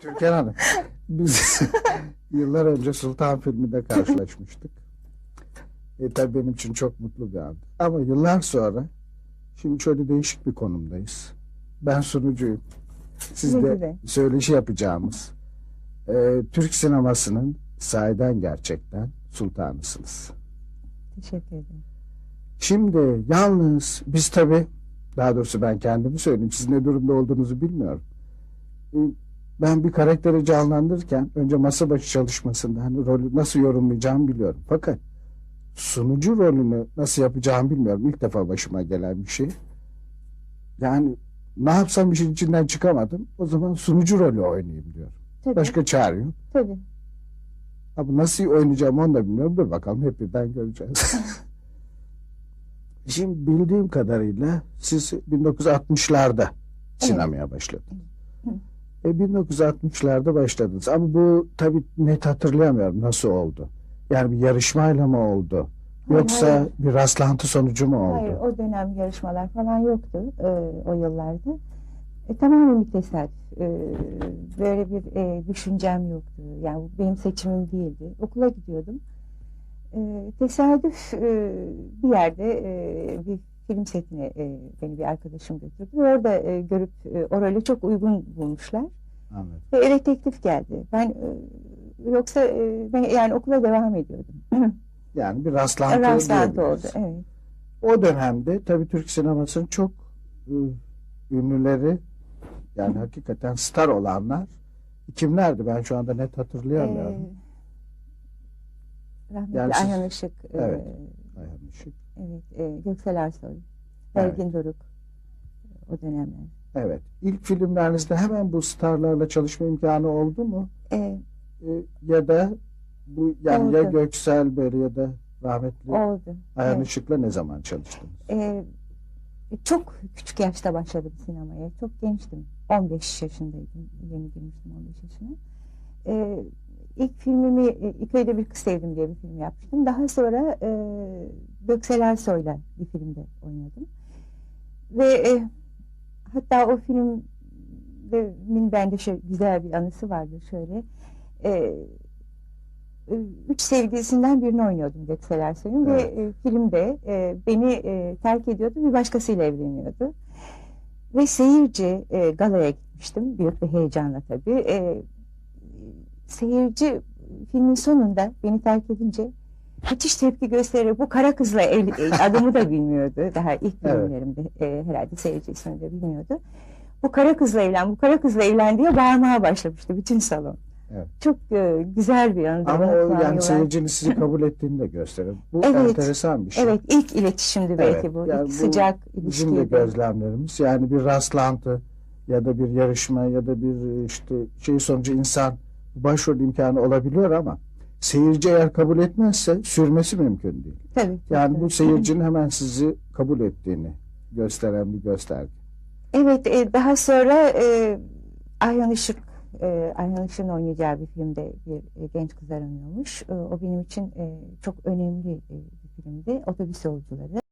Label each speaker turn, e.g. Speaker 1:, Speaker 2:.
Speaker 1: Türkan Hanım, biz yıllar önce Sultan filminde karşılaşmıştık. E tabi benim için çok mutlu bir an. Ama yıllar sonra şimdi şöyle değişik bir konumdayız. Ben sunucuyum. Siz
Speaker 2: Ne
Speaker 1: de
Speaker 2: güzel.
Speaker 1: söyleşi yapacağımız e, Türk sinemasının sahiden gerçekten sultanısınız.
Speaker 2: Teşekkür ederim.
Speaker 1: Şimdi yalnız biz tabii daha doğrusu ben kendimi söyleyeyim. Siz ne durumda olduğunuzu bilmiyorum. Ee, Ben bir karakteri canlandırırken önce masa başı çalışmasında hani rolü nasıl yorumlayacağımı biliyorum. Fakat sunucu rolünü nasıl yapacağımı bilmiyorum. İlk defa başıma gelen bir şey. Yani ne yapsam işin içinden çıkamadım. O zaman sunucu rolü oynayayım diyorum.
Speaker 2: Tabii,
Speaker 1: Başka çare yok.
Speaker 2: tabii.
Speaker 1: Ama nasıl oynayacağım onu da bilmiyorum. Dur bakalım hep birden göreceğiz. Şimdi bildiğim kadarıyla siz 1960'larda sinemaya başladınız. E 1960'larda başladınız. Ama bu tabii net hatırlayamıyorum nasıl oldu. Yani bir yarışmayla mı oldu?
Speaker 2: Hayır,
Speaker 1: Yoksa
Speaker 2: hayır.
Speaker 1: bir rastlantı sonucu mu oldu?
Speaker 2: Hayır, o dönem yarışmalar falan yoktu e, o yıllarda. E, tamamen bir tesadüf. E, böyle bir e, düşüncem yoktu. Yani bu benim seçimim değildi. Okula gidiyordum. E, tesadüf e, bir yerde e, bir film setine e, beni bir arkadaşım götürdü. Orada e, görüp e, o role çok uygun bulmuşlar.
Speaker 1: Anladım.
Speaker 2: Ve eve teklif geldi. Ben e, yoksa e, ben yani okula devam ediyordum.
Speaker 1: Yani bir rastlantı
Speaker 2: Rastlantı oldu. Evet.
Speaker 1: O dönemde tabii Türk sinemasının çok e, ünlüleri yani hakikaten star olanlar kimlerdi? Ben şu anda net hatırlayamıyorum.
Speaker 2: Ee, rahmetli
Speaker 1: Yani siz-
Speaker 2: Ayhan Işık, e,
Speaker 1: Evet. Ayhan Işık.
Speaker 2: evet, e, Göksel
Speaker 1: Evet.
Speaker 2: Belgin Doruk o dönemler.
Speaker 1: Evet. İlk filmlerinizde hemen bu starlarla çalışma imkanı oldu mu?
Speaker 2: E,
Speaker 1: E, ya da bu yani ya
Speaker 2: Oldu.
Speaker 1: Göksel Bey ya da rahmetli
Speaker 2: oldu.
Speaker 1: Ayhan
Speaker 2: evet.
Speaker 1: Işık'la ne zaman çalıştınız?
Speaker 2: E, çok küçük yaşta başladım sinemaya. Çok gençtim. 15 yaşındaydım. Yeni girmiştim 15 yaşına. E, ilk filmimi e, İköy'de Bir Kız Sevdim diye bir film yapmıştım. Daha sonra e, Göksel Ersoy'la bir filmde oynadım. Ve e, hatta o filmin bende şöyle güzel bir anısı vardır şöyle. E, üç sevgilisinden birini oynuyordum Göksel Ersoy'un
Speaker 1: Evet.
Speaker 2: ve e, filmde e, beni e, terk ediyordu bir başkasıyla evleniyordu. Ve seyirci e, galaya gitmiştim büyük bir heyecanla tabii. E, seyirci filmin sonunda beni terk edince müthiş tepki göstererek bu kara kızla evli, e, adımı da bilmiyordu. Daha ilk
Speaker 1: Evet.
Speaker 2: filmlerimde e, herhalde seyirci ismini de bilmiyordu. Bu kara kızla evlen, bu kara kızla evlen diye bağırmaya başlamıştı bütün salon.
Speaker 1: Evet.
Speaker 2: Çok e, güzel bir anı.
Speaker 1: Ama o yani seyircinin sizi kabul ettiğini de gösterir. Bu
Speaker 2: Evet.
Speaker 1: enteresan bir şey.
Speaker 2: Evet ilk iletişimdi belki
Speaker 1: Evet,
Speaker 2: bu.
Speaker 1: yani
Speaker 2: ilk
Speaker 1: bu
Speaker 2: sıcak
Speaker 1: Bizim de gözlemlerimiz yani bir rastlantı ya da bir yarışma ya da bir işte şey sonucu insan başrol imkanı olabiliyor ama seyirci eğer kabul etmezse sürmesi mümkün değil.
Speaker 2: Tabii,
Speaker 1: Yani
Speaker 2: tabii.
Speaker 1: bu seyircinin hemen sizi kabul ettiğini gösteren bir gösterge.
Speaker 2: Evet, e, daha sonra e, Ayhan Işık, e, Ayhan Işık'ın oynayacağı bir filmde bir e, genç kız aranıyormuş. E, o benim için e, çok önemli e, bir filmdi. Otobüs yolcuları.